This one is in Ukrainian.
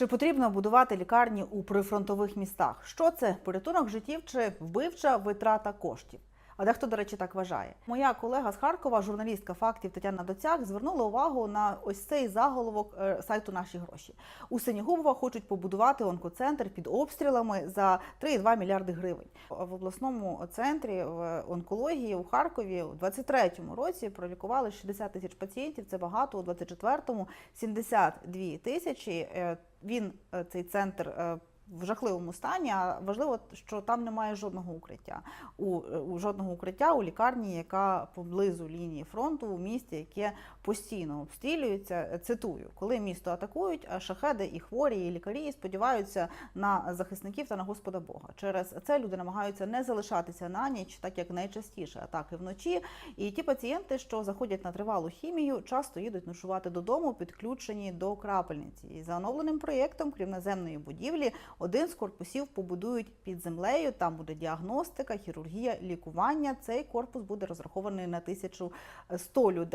Чи потрібно будувати лікарні у прифронтових містах? Що це порятунок життів чи вбивча витрата коштів? А дехто, до речі, так вважає. Моя колега з Харкова, журналістка фактів Тетяна Доцяк, звернула увагу на ось цей заголовок е, сайту Наші гроші. У Синігубова хочуть побудувати онкоцентр під обстрілами за 3,2 мільярди гривень. В обласному центрі в онкології у Харкові у 23-му році пролікували 60 тисяч пацієнтів. Це багато у 24-му 72 тисячі. Е, Він е, цей центр. В жахливому стані, а важливо, що там немає жодного укриття. У, у жодного укриття у лікарні, яка поблизу лінії фронту, у місті, яке постійно обстрілюється. Цитую, коли місто атакують, шахеди і хворі, і лікарі сподіваються на захисників та на Господа Бога. Через це люди намагаються не залишатися на ніч, так як найчастіше атаки вночі. І ті пацієнти, що заходять на тривалу хімію, часто їдуть ночувати додому, підключені до крапельниці. І за оновленим проєктом, крім наземної будівлі, один з корпусів побудують під землею. Там буде діагностика, хірургія, лікування. Цей корпус буде розрахований на 1100 людей.